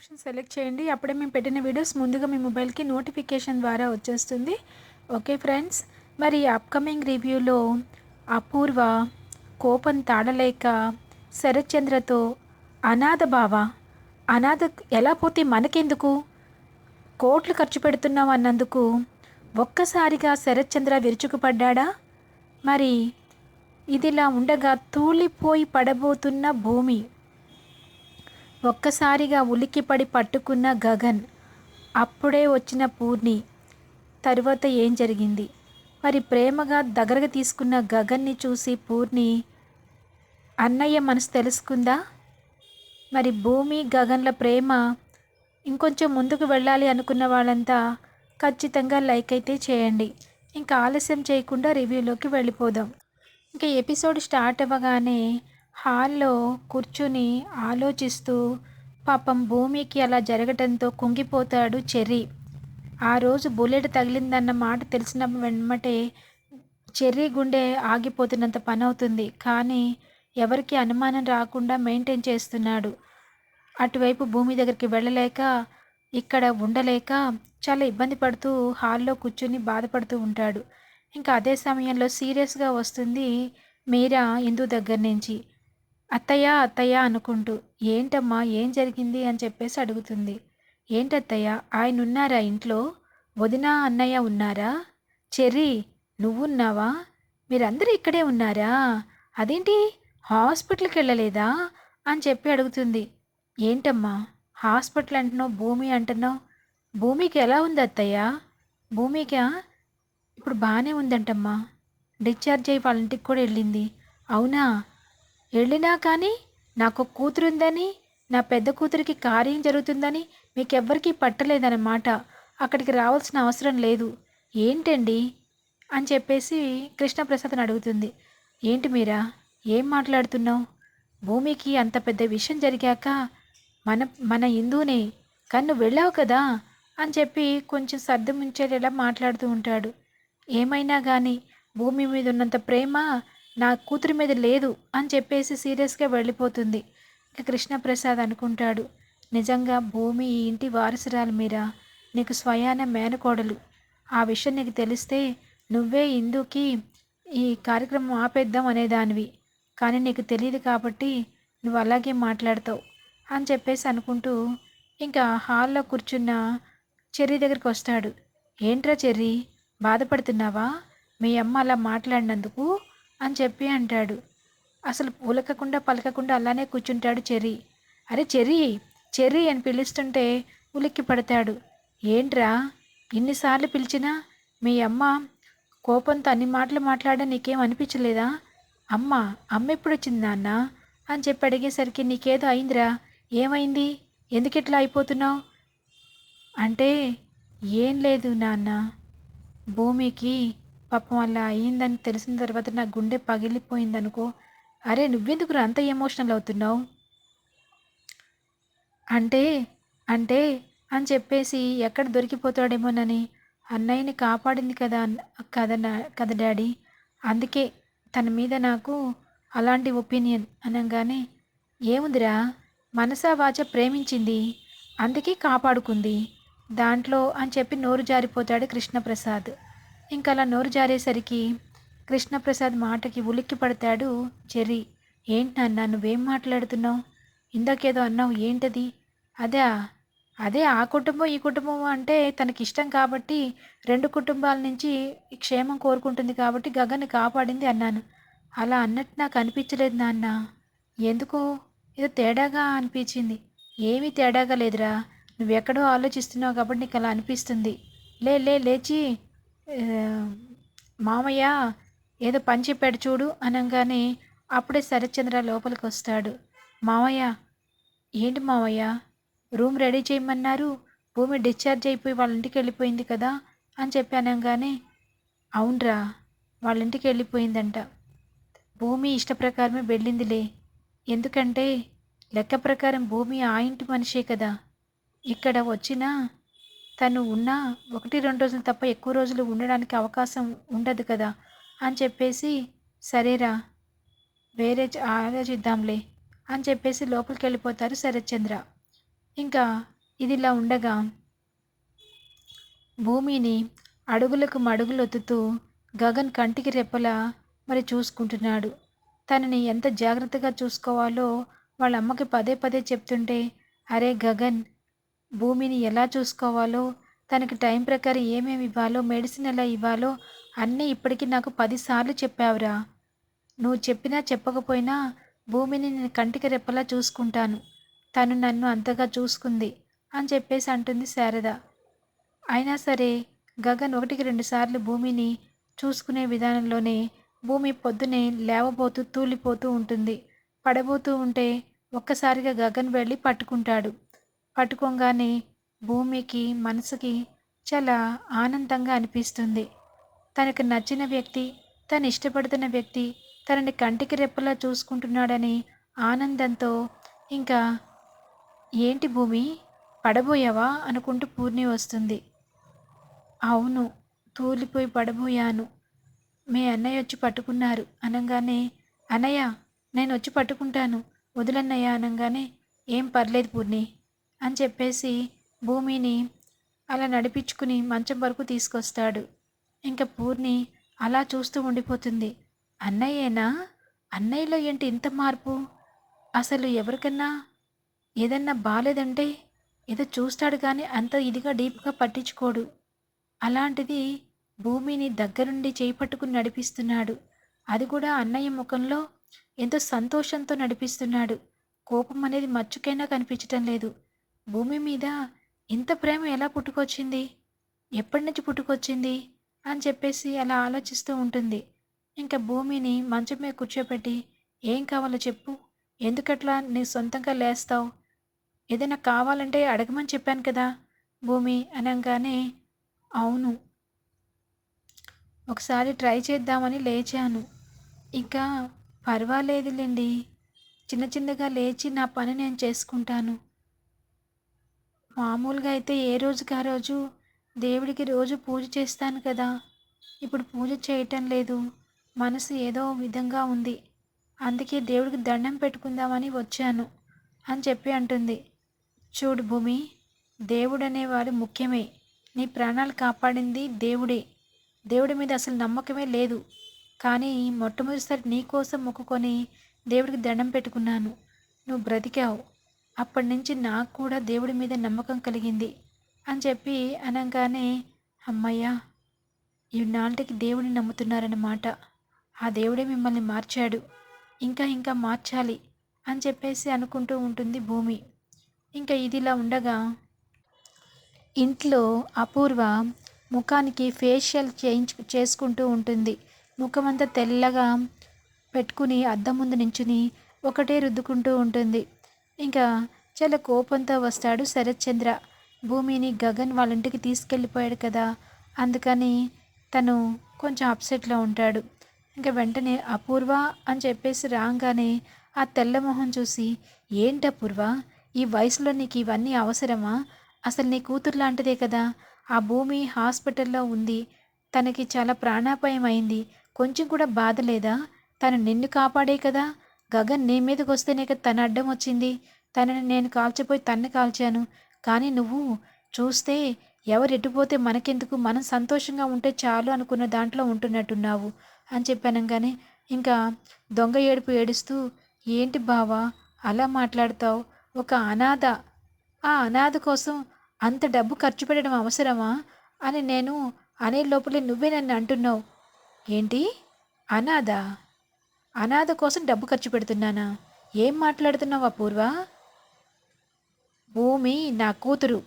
Option select చేయండి. అప్పుడే మేము పెట్టిన వీడియోస్ ముందుగా మీ మొబైల్కి నోటిఫికేషన్ ద్వారా వచ్చేస్తుంది. ఓకే ఫ్రెండ్స్ మరి అప్కమింగ్ రివ్యూలో అపూర్వ కోపం తాడలేక శరత్చంద్రతో అనాథ బావ అనాథ ఎలా పోతే మనకెందుకు? కోట్లు ఖర్చు పెడుతున్నాం అన్నందుకు ఒక్కసారిగా శరత్చంద్ర విరుచుకుపడ్డా మరి ఇదిలా ఉండగా తూలిపోయి పడబోతున్న భూమి ఒక్కసారిగా ఉలిక్కిపడి పట్టుకున్న గగన్ అప్పుడే వచ్చిన పూర్ణి. తరువాత ఏం జరిగింది? మరి ప్రేమగా దగ్గరగా తీసుకున్న గగన్ని చూసి పూర్ణి అన్నయ్య మనసు తెలుసుకుందా? మరి భూమి గగన్ల ప్రేమ ఇంకొంచెం ముందుకు వెళ్ళాలి అనుకున్న వాళ్ళంతా ఖచ్చితంగా లైక్ అయితే చేయండి. ఇంకా ఆలస్యం చేయకుండా రివ్యూలోకి వెళ్ళిపోదాం. ఇంకా ఎపిసోడ్ స్టార్ట్ అవ్వగానే హాల్లో కూర్చుని ఆలోచిస్తూ పాపం భూమికి అలా జరగటంతో కుంగిపోతాడు చెర్రీ. ఆ రోజు బుల్లెట్ తగిలిందన్న మాట తెలిసిన వెంబటే చెర్రీ గుండె ఆగిపోతున్నంత పని అవుతుంది కానీ ఎవరికి అనుమానం రాకుండా మెయింటైన్ చేస్తున్నాడు. అటువైపు భూమి దగ్గరికి వెళ్ళలేక ఇక్కడ ఉండలేక చాలా ఇబ్బంది పడుతూ హాల్లో కూర్చుని బాధపడుతూ ఉంటాడు. ఇంకా అదే సమయంలో సీరియస్గా వస్తుంది మీరా ఇందు దగ్గర నుంచి. అత్తయ్య అత్తయ్య అనుకుంటూ ఏంటమ్మా ఏం జరిగింది? అని చెప్పేసి అడుగుతుంది. ఏంటత్తయ్య ఆయన ఉన్నారా ఇంట్లో? వదిన అన్నయ్య ఉన్నారా? చెర్రీ నువ్వున్నావా? మీరందరూ ఇక్కడే ఉన్నారా? అదేంటి? హాస్పిటల్కి వెళ్ళలేదా? అని చెప్పి అడుగుతుంది. ఏంటమ్మా హాస్పిటల్ అంటున్నావు భూమి అంటున్నావు? భూమికి ఎలా ఉంది అత్తయ్య? భూమికా? ఇప్పుడు బాగానే ఉందంటమ్మా. డిశ్చార్జ్ అయ్యి వాళ్ళ ఇంటికి కూడా వెళ్ళింది. అవునా? వెళ్ళినా కానీ నాకు కూతురు ఉందని నా పెద్ద కూతురికి కార్యం జరుగుతుందని మీకెవ్వరికీ పట్టలేదన్నమాట. అక్కడికి రావాల్సిన అవసరం లేదు. ఏంటండి? అని చెప్పేసి కృష్ణప్రసాద్ని అడుగుతుంది. ఏంటి మీరా? ఏం మాట్లాడుతున్నావు? భూమికి అంత పెద్ద విషయం జరిగాక మన మన హిందూనే. కన్ను వెళ్ళావు కదా? అని చెప్పి కొంచెం సర్దు ముంచేలా మాట్లాడుతూ ఉంటాడు. ఏమైనా కానీ భూమి మీద ఉన్నంత ప్రేమ నా కూతురి మీద లేదు అని చెప్పేసి సీరియస్గా వెళ్ళిపోతుంది. ఇక కృష్ణప్రసాద్ అనుకుంటాడు నిజంగా భూమి ఈ ఇంటి వారసురాలు మీరా? నీకు స్వయాన మేనకోడలు. ఆ విషయం నీకు తెలిస్తే నువ్వే ఇందుకి ఈ కార్యక్రమం ఆపేద్దాం అనేదానివి. కానీ నీకు తెలియదు కాబట్టి నువ్వు అలాగే మాట్లాడతావు అని చెప్పేసి అనుకుంటూ ఇంకా హాల్లో కూర్చున్న చెర్రీ దగ్గరికి వస్తాడు. ఏంట్రా చెర్రీ? బాధపడుతున్నావా? మీ అమ్మ అలా మాట్లాడినందుకు అని చెప్పి అంటాడు. అసలు ఉలకకుండా పలకకుండా అలానే కూర్చుంటాడు చెర్రీ. అరే చెర్రీ చెర్రీ అని పిలుస్తుంటే ఉలిక్కి పడతాడు. ఏంట్రా ఇన్నిసార్లు పిలిచినా మీ అమ్మ కోపంతో అన్ని మాటలు మాట్లాడ నీకేం అనిపించలేదా? అమ్మ అమ్మ ఎప్పుడు వచ్చింది నాన్న? అని చెప్పి అడిగేసరికి నీకేదో అయిందిరా. ఏమైంది? ఎందుకు ఇట్లా అయిపోతున్నావు? అంటే ఏం లేదు నాన్న. భూమికి పాపం అలా అయ్యిందని తెలిసిన తర్వాత నా గుండె పగిలిపోయిందనుకో అరే నువ్వెందుకు అంత ఎమోషనల్ అవుతున్నావు? అంటే అంటే అని చెప్పేసి ఎక్కడ దొరికిపోతాడేమోనని అన్నయ్యని కాపాడింది కదా కదా కదా డాడీ. అందుకే తన మీద నాకు అలాంటి ఒపీనియన్ అనగానే ఏముందిరా మనసా వాచ ప్రేమించింది అందుకే కాపాడుకుంది దాంట్లో అని చెప్పి నోరు జారిపోతాడు కృష్ణప్రసాద్. ఇంకా అలా నోరు జారేసరికి కృష్ణప్రసాద్ మాటకి ఉలిక్కి పడతాడు చెర్రీ. ఏంటి నాన్న నువ్వేం మాట్లాడుతున్నావు? ఇందాకేదో అన్నావు ఏంటది? అదే అదే ఆ కుటుంబం ఈ కుటుంబం అంటే తనకి ఇష్టం కాబట్టి రెండు కుటుంబాల నుంచి క్షేమం కోరుకుంటుంది కాబట్టి గగన్ని కాపాడింది అన్నాను. అలా అన్నట్టు నాకు అనిపించలేదు నాన్న. ఎందుకు? ఏదో తేడాగా అనిపించింది. ఏమీ తేడాగా లేదురా. నువ్వెక్కడో ఆలోచిస్తున్నావు కాబట్టి నీకు అలా అనిపిస్తుంది. లే లే లేచి. మామయ్య ఏదో పని చెప్పాడు చూడు అనగానే అప్పుడే శరత్చంద్ర లోపలికి వస్తాడు. మామయ్య ఏంటి మామయ్య? రూమ్ రెడీ చేయమన్నారు. భూమి డిశ్చార్జ్ అయిపోయి వాళ్ళ ఇంటికి వెళ్ళిపోయింది కదా అని చెప్పి అనగానే అవునరా వాళ్ళ ఇంటికి వెళ్ళిపోయిందంట. భూమి ఇష్ట ప్రకారమే వెళ్ళిందిలే. ఎందుకంటే లెక్క ప్రకారం భూమి ఆ ఇంటి మనిషే కదా. ఇక్కడ వచ్చినా తను ఉన్నా ఒకటి రెండు రోజులు తప్ప ఎక్కువ రోజులు ఉండడానికి అవకాశం ఉండదు కదా అని చెప్పేసి సరేరా వేరే ఆలోచిద్దాంలే అని చెప్పేసి లోపలికి వెళ్ళిపోతారు శరత్చంద్ర. ఇంకా ఇదిలా ఉండగా భూమిని అడుగులకు మడుగులొత్తుతూ గగన్ కంటికి రెప్పలా మరి చూసుకుంటున్నాడు. తనని ఎంత జాగ్రత్తగా చూసుకోవాలో వాళ్ళ అమ్మకి పదే పదే చెప్తుంటే అరే గగన్ భూమిని ఎలా చూసుకోవాలో తనకి టైం ప్రకారం ఏమేమి ఇవ్వాలో మెడిసిన్ ఎలా ఇవ్వాలో అన్నీ ఇప్పటికీ నాకు పదిసార్లు చెప్పావురా. నువ్వు చెప్పినా చెప్పకపోయినా భూమిని నేను కంటికి రెప్పలా చూసుకుంటాను. తను నన్ను అంతగా చూసుకుంది అని చెప్పేసి అంటుంది శారద. అయినా సరే గగన్ ఒకటికి రెండుసార్లు భూమిని చూసుకునే విధానంలోనే భూమి పొద్దునే లేవబోతూ తూలిపోతూ ఉంటుంది. పడబోతూ ఉంటే ఒక్కసారిగా గగన్ వెళ్ళి పట్టుకుంటాడు. పట్టుకోగానే భూమికి మనసుకి చాలా ఆనందంగా అనిపిస్తుంది. తనకు నచ్చిన వ్యక్తి తను ఇష్టపడుతున్న వ్యక్తి తనని కంటికి రెప్పలా చూసుకుంటున్నాడని ఆనందంతో ఇంకా ఏంటి భూమి పడబోయావా? అనుకుంటూ పూర్ణి వస్తుంది. అవును తూలిపోయి పడబోయాను. మీ అన్నయ్య వచ్చి పట్టుకున్నారు. అనగానే అన్నయ్య నేను వచ్చి పట్టుకుంటాను. వదులన్నయ్య అనగానే ఏం పర్లేదు పూర్ణి. అని చెప్పేసి భూమిని అలా నడిపించుకుని మంచం వరకు తీసుకొస్తాడు. ఇంకా పూర్ణి అలా చూస్తూ ఉండిపోతుంది. అన్నయ్యేనా? అన్నయ్యలో ఏంటి ఇంత మార్పు? అసలు ఎవరికన్నా ఏదన్నా బాగాలేదంటే ఏదో చూస్తాడు కానీ అంత ఇదిగా డీప్గా పట్టించుకోడు. అలాంటిది భూమిని దగ్గరుండి చేయి పట్టుకుని నడిపిస్తున్నాడు. అది కూడా అన్నయ్య ముఖంలో ఎంతో సంతోషంతో నడిపిస్తున్నాడు. కోపం అనేది మచ్చుకైనా కనిపించటం లేదు. భూమి మీద ఇంత ప్రేమ ఎలా పుట్టుకొచ్చింది? ఎప్పటి నుంచి పుట్టుకొచ్చింది? అని చెప్పేసి అలా ఆలోచిస్తూ ఉంటుంది. ఇంకా భూమిని మంచం మీద కూర్చోబెట్టి ఏం కావాలో చెప్పు. ఎందుకట్లా నీ సొంతంగా లేస్తావు? ఏదైనా కావాలంటే అడగమని చెప్పాను కదా. భూమి అనగానే అవును. ఒకసారి ట్రై చేద్దామని లేచాను. ఇంకా పర్వాలేదులేండి. చిన్న చిన్నగా లేచి నా పని నేను చేసుకుంటాను. మామూలుగా అయితే ఏ రోజుకి ఆ రోజు దేవుడికి రోజు పూజ చేస్తాను కదా. ఇప్పుడు పూజ చేయటం లేదు. మనసు ఏదో విధంగా ఉంది. అందుకే దేవుడికి దండం పెట్టుకుందామని వచ్చాను అని చెప్పి అంటుంది. చూడు భూమి దేవుడు అనేవాడు ముఖ్యమే. నీ ప్రాణాలు కాపాడింది దేవుడే. దేవుడి మీద అసలు నమ్మకమే లేదు. కానీ మొట్టమొదటిసారి నీ కోసం మొక్కుకొని దేవుడికి దండం పెట్టుకున్నాను. నువ్వు బ్రతికావు. అప్పటి నుంచి నాకు కూడా దేవుడి మీద నమ్మకం కలిగింది అని చెప్పి అనగానే అమ్మయ్యా ఈనాటికి దేవుడిని నమ్ముతున్నారన్నమాట. ఆ దేవుడే మిమ్మల్ని మార్చాడు. ఇంకా ఇంకా మార్చాలి అని చెప్పేసి అనుకుంటూ ఉంటుంది భూమి. ఇంకా ఇదిలా ఉండగా ఇంట్లో అపూర్వ ముఖానికి ఫేషియల్ చేయించు చేసుకుంటూ ఉంటుంది. ముఖం అంతా తెల్లగా పెట్టుకుని అద్దం ముందు నించుని ఒకటే రుద్దుకుంటూ ఉంటుంది. ఇంకా చాలా కోపంతో వస్తాడు శరత్చంద్ర. భూమిని గగన్ వాళ్ళ ఇంటికి తీసుకెళ్ళిపోయాడు కదా అందుకని తను కొంచెం అప్సెట్లో ఉంటాడు. ఇంకా వెంటనే అపూర్వ అని చెప్పేసి రాగానే ఆ తెల్ల మొహం చూసి ఏంటి అపూర్వ? ఈ వయసులో నీకు ఇవన్నీ అవసరమా? అసలు నీ కూతురు లాంటిదే కదా. ఆ భూమి హాస్పిటల్లో ఉంది. తనకి చాలా ప్రాణాపాయం అయింది. కొంచెం కూడా బాధ లేదా? తను నిన్ను కాపాడే కదా. గగన్ నీ మీదకి వస్తేనే కదా తన అడ్డం వచ్చింది. తనని నేను కాల్చిపోయి తన్ని కాల్చాను. కానీ నువ్వు చూస్తే ఎవరు ఎటుపోతే మనకెందుకు? మనం సంతోషంగా ఉంటే చాలు అనుకున్న దాంట్లో ఉంటున్నట్టున్నావు అని చెప్పానంగానే ఇంకా దొంగ ఏడుపు ఏడుస్తూ ఏంటి బావా అలా మాట్లాడతావు? ఒక అనాథ ఆ అనాథ కోసం అంత డబ్బు ఖర్చు పెట్టడం అవసరమా? అని నేను అనే లోపలే నువ్వే నన్ను అంటున్నావు. ఏంటి? అనాథ? అనాథ కోసం డబ్బు ఖర్చు పెడుతున్నానా? ఏం మాట్లాడుతున్నావు అపూర్వ భూమి నా కూతురు.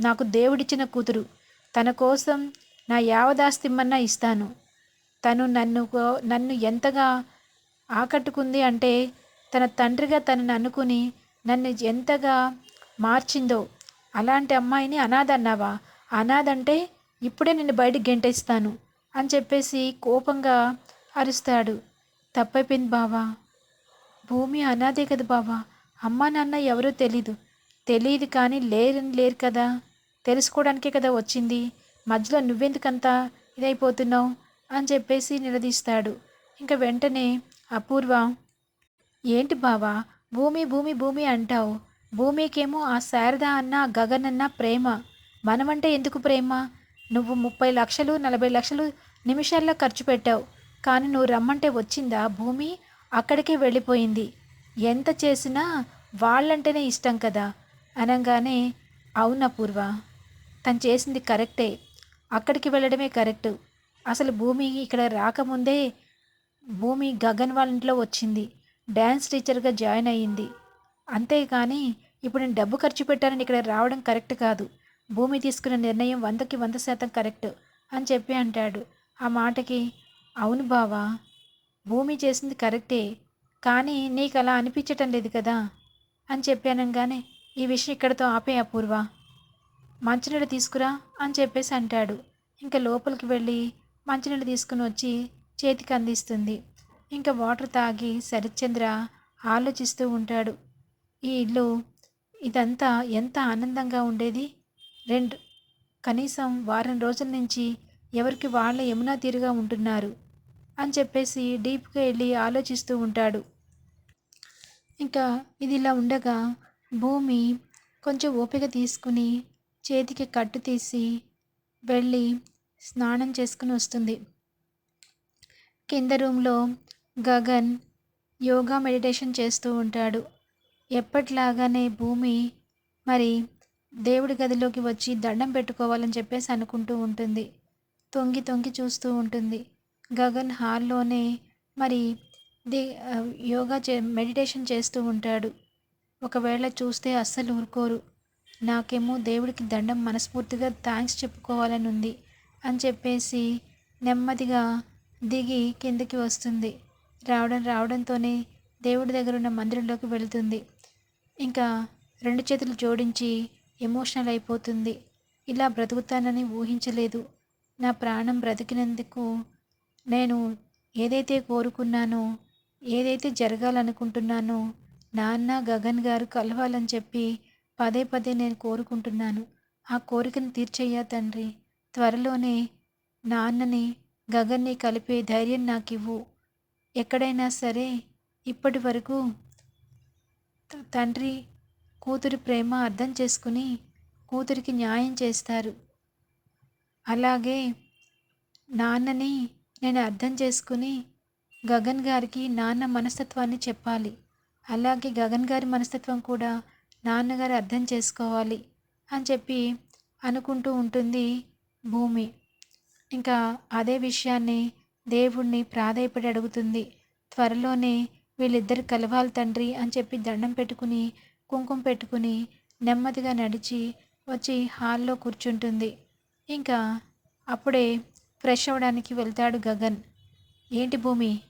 నాకు దేవుడిచ్చిన కూతురు. తన కోసం నా యావదాస్తిమ్మన్నా ఇస్తాను. తను నన్ను కో- నన్ను ఎంతగా ఆకట్టుకుంది అంటే తన తండ్రిగా తనను అనుకుని నన్ను ఎంతగా మార్చిందో అలాంటి అమ్మాయిని అనాథ అన్నావా? అనాథ అంటే ఇప్పుడే నిన్ను బయట గెంటేస్తాను అని చెప్పేసి కోపంగా అరుస్తాడు. తప్పైపోయింది బావా. భూమి అనాథే కదా బావా. అమ్మ నాన్న ఎవరో తెలీదు. తెలియదు కానీ లేరని లేరు కదా. తెలుసుకోవడానికే కదా వచ్చింది. మధ్యలో నువ్వెందుకంత ఇదైపోతున్నావు అని చెప్పేసి నిలదీస్తాడు. ఇంకా వెంటనే అపూర్వ ఏంటి బావా? భూమి భూమి భూమి అంటావు. భూమికేమో ఆ శారద అన్న గగన్ అన్న ప్రేమ. మనమంటే ఎందుకు ప్రేమ? నువ్వు ముప్పై లక్షలు నలభై లక్షలు నిమిషాల్లో ఖర్చు పెట్టావు. కానీ నువ్వు రమ్మంటే వచ్చిందా? భూమి అక్కడికే వెళ్ళిపోయింది. ఎంత చేసినా వాళ్ళంటేనే ఇష్టం కదా? అనగానే అవునా పూర్వ? తను చేసింది కరెక్టే. అక్కడికి వెళ్ళడమే కరెక్టు. అసలు భూమి ఇక్కడ రాకముందే భూమి గగన్ వాళ్ళ ఇంట్లో వచ్చింది. డ్యాన్స్ టీచర్గా జాయిన్ అయ్యింది. అంతేకాని ఇప్పుడు నేను డబ్బు ఖర్చు పెట్టానని ఇక్కడ రావడం కరెక్ట్ కాదు. భూమి తీసుకున్న నిర్ణయం వందకి వంద శాతం కరెక్ట్ అని చెప్పి అంటాడు. ఆ మాటకి అవును బావా భూమి చేసింది కరెక్టే కానీ నీకు అలా అనిపించటం లేదు కదా అని చెప్పానంగానే ఈ విషయం ఇక్కడితో ఆపే అపూర్వ. మంచినీళ్ళు తీసుకురా అని చెప్పేసి అంటాడు. ఇంకా లోపలికి వెళ్ళి మంచినీళ్ళు తీసుకుని వచ్చి చేతికి అందిస్తుంది. ఇంకా వాటర్ తాగి శరత్చంద్ర ఆలోచిస్తూ ఉంటాడు. ఈ ఇల్లు ఇదంతా ఎంత ఆనందంగా ఉండేది? రెండు కనీసం వారం రోజుల నుంచి ఎవరికి వాళ్ళ యమునా తీరుగా ఉంటున్నారు. అని చెప్పేసి డీప్గా వెళ్ళి ఆలోచిస్తూ ఉంటాడు. ఇంకా ఇది ఇలా ఉండగా భూమి కొంచెం ఓపిక తీసుకుని చేతికి కట్టు తీసి వెళ్ళి స్నానం చేసుకుని వస్తుంది. కింద రూమ్లో గగన్ యోగా మెడిటేషన్ చేస్తూ ఉంటాడు. ఎప్పటిలాగానే భూమి మరి దేవుడి గదిలోకి వచ్చి దండం పెట్టుకోవాలని చెప్పేసి అనుకుంటూ ఉంటుంది. తొంగి తొంగి చూస్తూ ఉంటుంది. గగన్ హాల్లోనే మరి ది యోగా చే మెడిటేషన్ చేస్తూ ఉంటాడు. ఒకవేళ చూస్తే అస్సలు ఊరుకోరు. నాకేమో దేవుడికి దండం మనస్ఫూర్తిగా థ్యాంక్స్ చెప్పుకోవాలని ఉంది అని చెప్పేసి నెమ్మదిగా దిగి కిందకి వస్తుంది. రావడం రావడంతోనే దేవుడి దగ్గర ఉన్న మందిరంలోకి వెళుతుంది. ఇంకా రెండు చేతులు జోడించి ఎమోషనల్ అయిపోతుంది. ఇలా బ్రతుకుతానని ఊహించలేదు. నా ప్రాణం బ్రతికినందుకు నేను ఏదైతే కోరుకున్నానో ఏదైతే జరగాలనుకుంటున్నానో నాన్న గగన్ గారు కలవాలని చెప్పి పదే పదే నేను కోరుకుంటున్నాను. ఆ కోరికను తీర్చయ్యా తండ్రి. త్వరలోనే నాన్నని గగన్ని కలిపే ధైర్యం నాకు ఇవ్వు ఎక్కడైనా సరే ఇప్పటి వరకు తండ్రి కూతురి ప్రేమ అర్థం చేసుకుని కూతురికి న్యాయం చేస్తారు. అలాగే నాన్నని నేను అర్థం చేసుకుని గగన్ గారికి నాన్న మనస్తత్వాన్ని చెప్పాలి. అలాగే గగన్ గారి మనస్తత్వం కూడా నాన్నగారు అర్థం చేసుకోవాలి అని చెప్పి అనుకుంటూ ఉంటుంది భూమి. ఇంకా అదే విషయాన్ని దేవుణ్ణి ప్రాధాయపడి అడుగుతుంది. త్వరలోనే వీళ్ళిద్దరు కలవాలి తండ్రి అని చెప్పి దండం పెట్టుకుని కుంకుమ పెట్టుకుని నెమ్మదిగా నడిచి వచ్చి హాల్లో కూర్చుంటుంది. ఇంకా అప్పుడే ఫ్రెష్ అవ్వడానికి వెళ్తాడు గగన్. ఏంటి భూమి?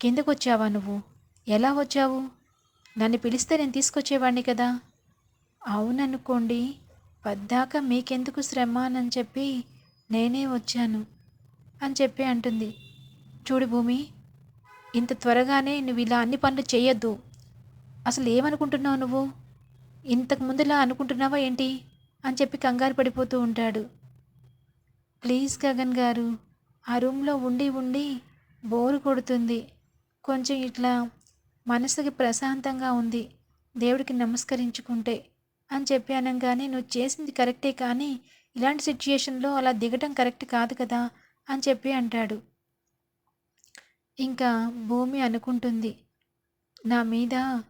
కిందకు వచ్చావా నువ్వు? ఎలా వచ్చావు? నన్ను పిలిస్తే నేను తీసుకొచ్చేవాడిని కదా? అవుననుకోండి. పద్దాక మీకెందుకు శ్రమ అని చెప్పి నేనే వచ్చాను అని చెప్పి అంటుంది. చూడు భూమి ఇంత త్వరగానే నువ్వు ఇలా అన్ని పనులు చేయొద్దు అసలు ఏమనుకుంటున్నావు నువ్వు? ఇంతకు ముందులా అనుకుంటున్నావా ఏంటి? అని చెప్పి కంగారు పడిపోతూ ఉంటాడు. ప్లీజ్ గగన్ గారు ఆ రూమ్లో ఉండి ఉండి బోరు కొడుతుంది. కొంచెం ఇట్లా మనసుకి ప్రశాంతంగా ఉంది. దేవుడికి నమస్కరించుకుంటే అని చెప్పి అనగానే నువ్వు చేసింది కరెక్టే కానీ ఇలాంటి సిచ్యుయేషన్లో అలా దిగటం కరెక్ట్ కాదు కదా అని చెప్పి అంటాడు. ఇంకా భూమి అనుకుంటుంది. నా మీద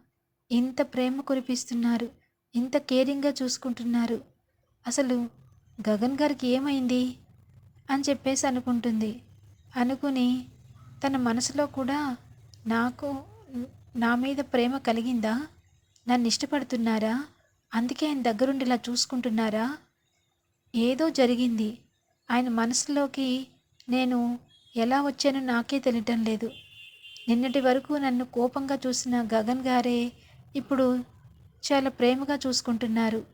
ఇంత ప్రేమ కురిపిస్తున్నారు ఇంత కేరింగ్గా చూసుకుంటున్నారు. అసలు గగన్ గారికి ఏమైంది? అని చెప్పేసి అనుకుంటుంది. అనుకుని తన మనసులో కూడా నాకు నా మీద ప్రేమ కలిగిందా? నన్ను ఇష్టపడుతున్నారా? అందుకే ఆయన దగ్గరుండి ఇలా చూసుకుంటున్నారా? ఏదో జరిగింది. ఆయన మనసులోకి నేను ఎలా వచ్చానో నాకే తెలియటం లేదు. నిన్నటి వరకు నన్ను కోపంగా చూసిన గగన్ గారే ఇప్పుడు చాలా ప్రేమగా చూసుకుంటున్నారు.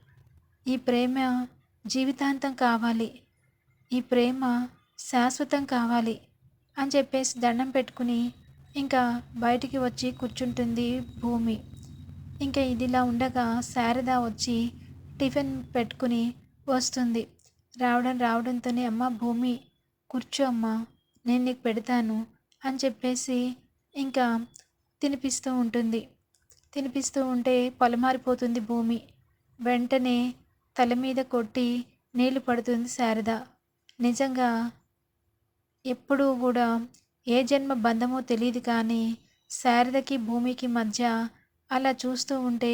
ఈ ప్రేమ జీవితాంతం కావాలి. ఈ ప్రేమ శాశ్వతం కావాలి అని చెప్పేసి దండం పెట్టుకుని ఇంకా బయటికి వచ్చి కూర్చుంటుంది భూమి. ఇంకా ఇదిలా ఉండగా శారద వచ్చి టిఫిన్ పెట్టుకుని వస్తుంది. రావడం రావడంతోనే అమ్మ భూమి కూర్చో అమ్మా నేను నీకు పెడతాను అని చెప్పేసి ఇంకా తినిపిస్తూ ఉంటుంది. తినిపిస్తూ ఉంటే పొలమారిపోతుంది భూమి. వెంటనే తల మీద కొట్టి నీళ్ళు పడుతుంది శారద. నిజంగా ఎప్పుడూ కూడా ఏ జన్మ బంధమో తెలియదు కానీ శారదకి భూమికి మధ్య అలా చూస్తూ ఉంటే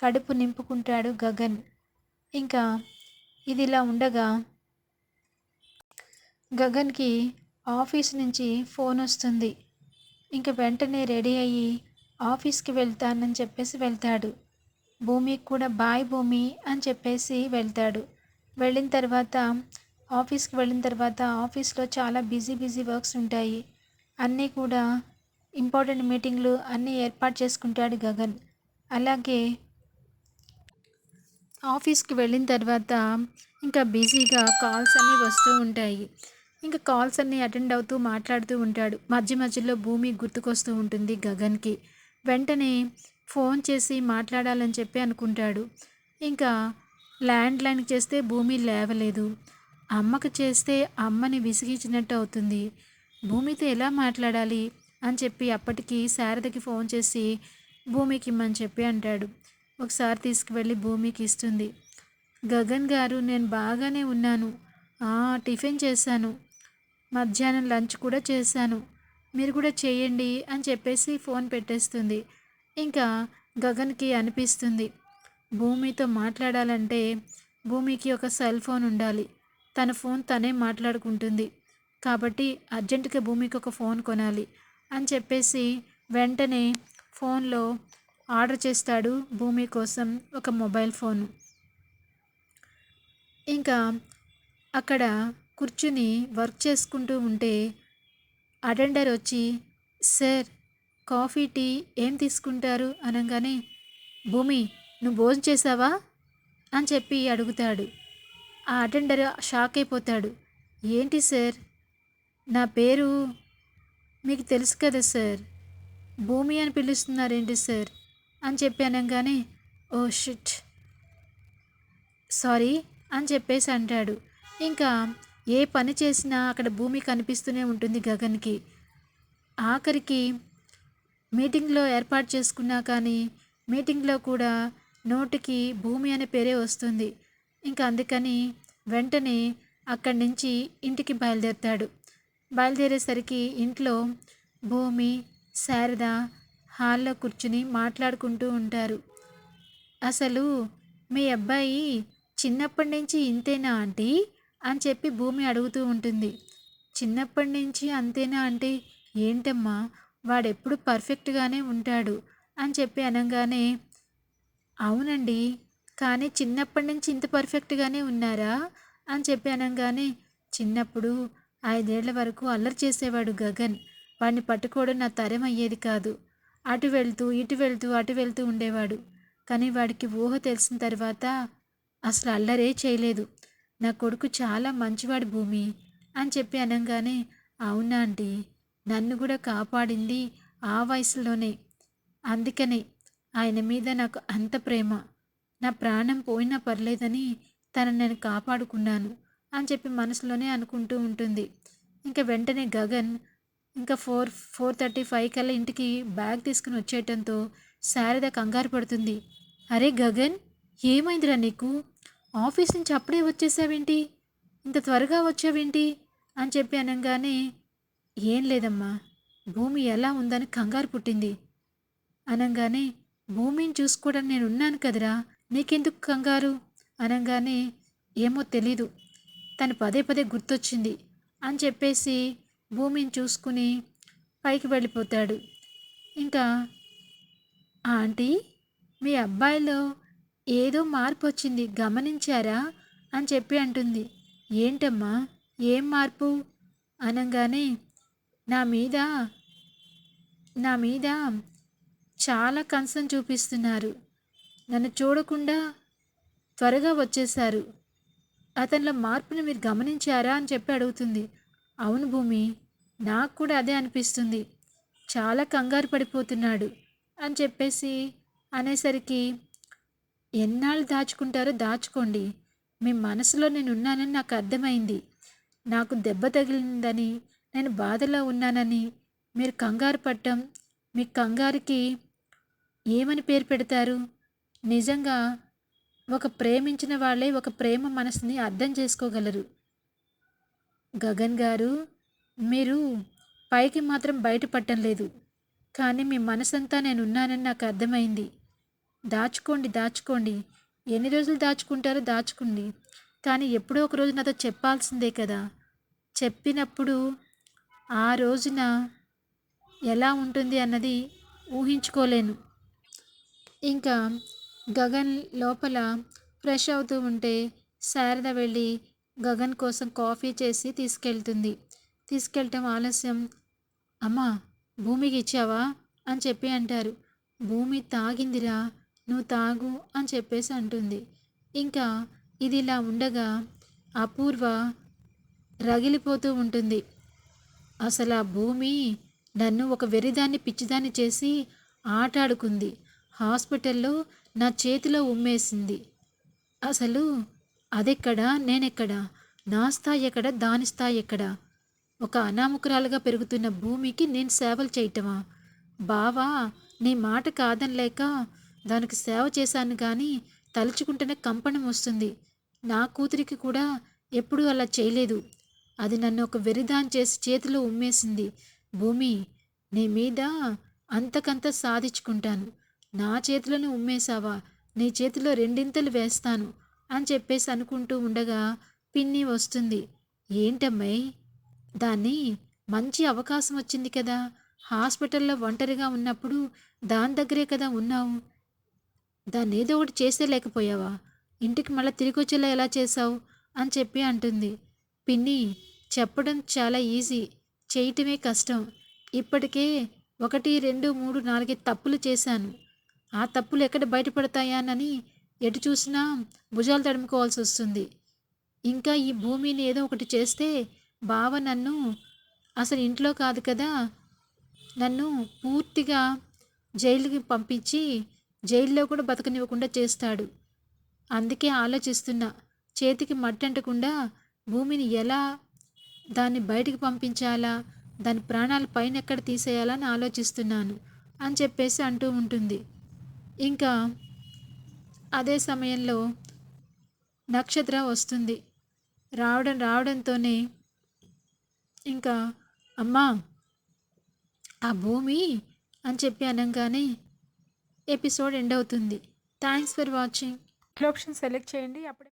కడుపు నింపుకుంటాడు గగన్. ఇంకా ఇదిలా ఉండగా గగన్కి ఆఫీస్ నుంచి ఫోన్ వస్తుంది. ఇంక వెంటనే రెడీ అయ్యి ఆఫీస్కి వెళ్తానని చెప్పేసి వెళ్తాడు. భూమికి కూడా బాయ్ భూమి అని చెప్పేసి వెళ్తాడు. వెళ్ళిన తర్వాత ఆఫీస్కి వెళ్ళిన తర్వాత ఆఫీస్లో చాలా బిజీ బిజీ వర్క్స్ ఉంటాయి. అన్నీ కూడా ఇంపార్టెంట్ మీటింగ్లు అన్నీ ఏర్పాటు చేసుకుంటాడు గగన్. అలాగే ఆఫీస్కి వెళ్ళిన తర్వాత ఇంకా బిజీగా కాల్స్ అన్నీ వస్తూ ఉంటాయి. ఇంకా కాల్స్ అన్నీ అటెండ్ అవుతూ మాట్లాడుతూ ఉంటాడు. మధ్య మధ్యలో భూమి గుర్తుకొస్తూ ఉంటుంది గగన్కి. వెంటనే ఫోన్ చేసి మాట్లాడాలని చెప్పి అనుకుంటాడు. ఇంకా ల్యాండ్ లైన్కి చేస్తే భూమి లేవలేదు. అమ్మకు చేస్తే అమ్మని విసిగించినట్టు అవుతుంది. భూమితో ఎలా మాట్లాడాలి అని చెప్పి అప్పటికి శారదకి ఫోన్ చేసి భూమికి ఇమ్మని చెప్పి అంటాడు. ఒకసారి తీసుకువెళ్ళి భూమికి ఇస్తుంది. గగన్ గారు నేను బాగానే ఉన్నాను. టిఫిన్ చేశాను. మధ్యాహ్నం లంచ్ కూడా చేశాను. మీరు కూడా చేయండి అని చెప్పేసి ఫోన్ పెట్టేస్తుంది. ఇంకా గగన్కి అనిపిస్తుంది. భూమితో మాట్లాడాలంటే భూమికి ఒక సెల్ ఫోన్ ఉండాలి. తన ఫోన్ తనే మాట్లాడుకుంటుంది. కాబట్టి అర్జెంటుగా భూమికి ఒక ఫోన్ కొనాలి అని చెప్పేసి వెంటనే ఫోన్లో ఆర్డర్ చేస్తాడు భూమి కోసం ఒక మొబైల్ ఫోను. ఇంకా అక్కడ కూర్చుని వర్క్ చేసుకుంటూ ఉంటే అటెండర్ వచ్చి సార్ కాఫీ టీ ఏం తీసుకుంటారు? అనగానే భూమి నువ్వు భోజనం చేసావా? అని చెప్పి అడుగుతాడు. ఆ అటెండర్ షాక్ అయిపోతాడు. ఏంటి సార్? నా పేరు మీకు తెలుసు కదా సార్? భూమి అని పిలుస్తున్నారేంటి సార్? అని చెప్పి కానీ ఓ షిట్. సారీ అని చెప్పేసి అంటాడు. ఇంకా ఏ పని చేసినా అక్కడ భూమి కనిపిస్తూనే ఉంటుంది గగన్కి. ఆఖరికి మీటింగ్లో ఏర్పాటు చేసుకున్నా కానీ మీటింగ్లో కూడా నోటికి భూమి అనే పేరే వస్తుంది. ఇంకా అందుకని వెంటనే అక్కడి నుంచి ఇంటికి బయలుదేరుతాడు. బయలుదేరేసరికి ఇంట్లో భూమి శారద హాల్లో కూర్చుని మాట్లాడుకుంటూ ఉంటారు. అసలు మీ అబ్బాయి చిన్నప్పటి నుంచి ఇంతేనా ఆంటీ? అని చెప్పి భూమి అడుగుతూ ఉంటుంది. చిన్నప్పటి నుంచి అంతేనా అంటే ఏంటమ్మా వాడెప్పుడు పర్ఫెక్ట్గానే ఉంటాడు అని చెప్పి అనగానే అవునండి కానీ చిన్నప్పటి నుంచి ఇంత పర్ఫెక్ట్గానే ఉన్నారా? అని చెప్పి అనగానే చిన్నప్పుడు ఐదేళ్ళ వరకు అల్లరి చేసేవాడు గగన్. వాడిని పట్టుకోవడం నా తరం అయ్యేది కాదు. అటు వెళ్తూ ఇటు వెళ్తూ అటు వెళ్తూ ఉండేవాడు. కానీ వాడికి ఊహ తెలిసిన తర్వాత అసలు అల్లరే చేయలేదు. నా కొడుకు చాలా మంచివాడు భూమి అని చెప్పి అనగానే అవునా అండి నన్ను కూడా కాపాడింది ఆ వయసులోనే. అందుకనే ఆయన మీద నాకు అంత ప్రేమ. నా ప్రాణం పోయినా పర్లేదని తనని నేను కాపాడుకున్నాను అని చెప్పి మనసులోనే అనుకుంటూ ఉంటుంది. ఇంకా వెంటనే గగన్ ఇంకా ఫోర్ ఫోర్ థర్టీ ఫైవ్ కల్లా ఇంటికి బ్యాగ్ తీసుకుని వచ్చేయటంతో శారద కంగారు పడుతుంది. అరే గగన్ ఏమైందిరా నీకు? ఆఫీస్ నుంచి అప్పుడే వచ్చేసావేంటి? ఇంత త్వరగా వచ్చావేంటి? అని చెప్పి అనగానే ఏం లేదమ్మా భూమి ఎలా ఉందని కంగారు పుట్టింది. అనగానే భూమిని చూసుకోవడం నేను ఉన్నాను కదరా నీకెందుకు కంగారు? అనగానే ఏమో తెలీదు. తను పదే పదే గుర్తొచ్చింది అని చెప్పేసి భూమిని చూసుకుని పైకి వెళ్ళిపోతాడు. ఇంకా ఆంటీ మీ అబ్బాయిలో ఏదో మార్పు వచ్చింది గమనించారా? అని చెప్పి అంటుంది. ఏంటమ్మా ఏం మార్పు? అనగానే నా మీద నా మీద చాలా కన్సర్న్ చూపిస్తున్నారు. నన్ను చూడకుండా త్వరగా వచ్చేశారు. అతనిలో మార్పును మీరు గమనించారా అని చెప్పి అడుగుతుంది. అవును భూమి నాకు కూడా అదే అనిపిస్తుంది. చాలా కంగారు పడిపోతున్నాడు అని చెప్పేసి అనేసరికి ఎన్నాళ్ళు దాచుకుంటారో దాచుకోండి. మీ మనసులో నేను ఉన్నానని నాకు అర్థమైంది. నాకు దెబ్బ తగిలిందని నేను బాధలో ఉన్నానని మీరు కంగారు పట్టం మీ కంగారుకి ఏమని పేరు పెడతారు? నిజంగా ఒక ప్రేమించిన వాళ్ళే ఒక ప్రేమ మనసుని అర్థం చేసుకోగలరు. గగన్ గారు మీరు పైకి మాత్రం బయటపడటం లేదు. కానీ మీ మనసంతా నేను ఉన్నానని నాకు అర్థమైంది. దాచుకోండి దాచుకోండి. ఎన్ని రోజులు దాచుకుంటారో దాచుకోండి. కానీ ఎప్పుడో ఒక రోజు నాతో చెప్పాల్సిందే కదా. చెప్పినప్పుడు ఆ రోజున ఎలా ఉంటుంది అన్నది ఊహించుకోలేను. ఇంకా గగన్ లోపల ఫ్రెష్ అవుతూ ఉంటే శారద వెళ్ళి గగన్ కోసం కాఫీ చేసి తీసుకెళ్తుంది. తీసుకెళ్ళటం ఆలస్యం. అమ్మా భూమికి ఇచ్చావా? అని చెప్పి అంటారు. భూమి తాగిందిరా నువ్వు తాగు అని చెప్పేసి అంటుంది. ఇంకా ఇది ఇలా ఉండగా అపూర్వ రగిలిపోతూ ఉంటుంది. అసలు ఆ భూమి నన్ను ఒక వెరిదాన్ని పిచ్చిదాన్ని చేసి ఆటాడుకుంది. హాస్పిటల్లో నా చేతిలో ఉమ్మేసింది. అసలు అదెక్కడా? నేనెక్కడా? నా స్థాయి ఎక్కడ? దాని స్థాయి ఎక్కడ? ఒక అనామకురాలుగా పెరుగుతున్న భూమికి నేను సేవలు చేయటమా? బావా నీ మాట కాదనలేక దానికి సేవ చేశాను కానీ తలుచుకుంటేనే కంపనం వస్తుంది. నా కూతురికి కూడా ఎప్పుడూ అలా చేయలేదు. అది నన్ను ఒక వెరిదాన్ చేసి చేతిలో ఉమ్మేసింది. భూమి నీ మీద అంతకంత సాధించుకుంటాను. నా చేతులను ఉమ్మేశావా? నీ చేతిలో రెండింతలు వేస్తాను అని చెప్పేసి అనుకుంటూ ఉండగా పిన్ని వస్తుంది. ఏంటమ్మాయి? దాన్ని మంచి అవకాశం వచ్చింది కదా. హాస్పిటల్లో ఒంటరిగా ఉన్నప్పుడు దాని దగ్గరే కదా ఉన్నావు. దాన్ని ఏదో ఒకటి చేసే లేకపోయావా? ఇంటికి మళ్ళీ తిరిగి వచ్చేలా ఎలా చేసావు అని చెప్పి అంటుంది. పిన్ని చెప్పడం చాలా ఈజీ. చేయటమే కష్టం. ఇప్పటికే ఒకటి రెండు మూడు నాలుగు తప్పులు చేశాను. ఆ తప్పులు ఎక్కడ బయటపడతాయానని ఎటు చూసినా భుజాలు తడుముకోవాల్సి వస్తుంది. ఇంకా ఈ భూమిని ఏదో ఒకటి చేస్తే బావ నన్ను అసలు ఇంట్లో కాదు కదా నన్ను పూర్తిగా జైలుకి పంపించి జైల్లో కూడా బతకనివ్వకుండా చేస్తాడు. అందుకే ఆలోచిస్తున్నా చేతికి మట్టంటకుండా భూమిని ఎలా దాన్ని బయటికి పంపించాలా దాని ప్రాణాలు పైన ఎక్కడ తీసేయాలని ఆలోచిస్తున్నాను అని చెప్పేసి అంటూ ఉంటుంది. ఇంకా అదే సమయంలో నక్షత్ర వస్తుంది. రావడం రావడంతోనే ఇంకా అమ్మా ఆ భూమి అని చెప్పి అనగానే ఎపిసోడ్ ఎండ్ అవుతుంది. Thanks for watching. Option select చేయండి. అప్పుడే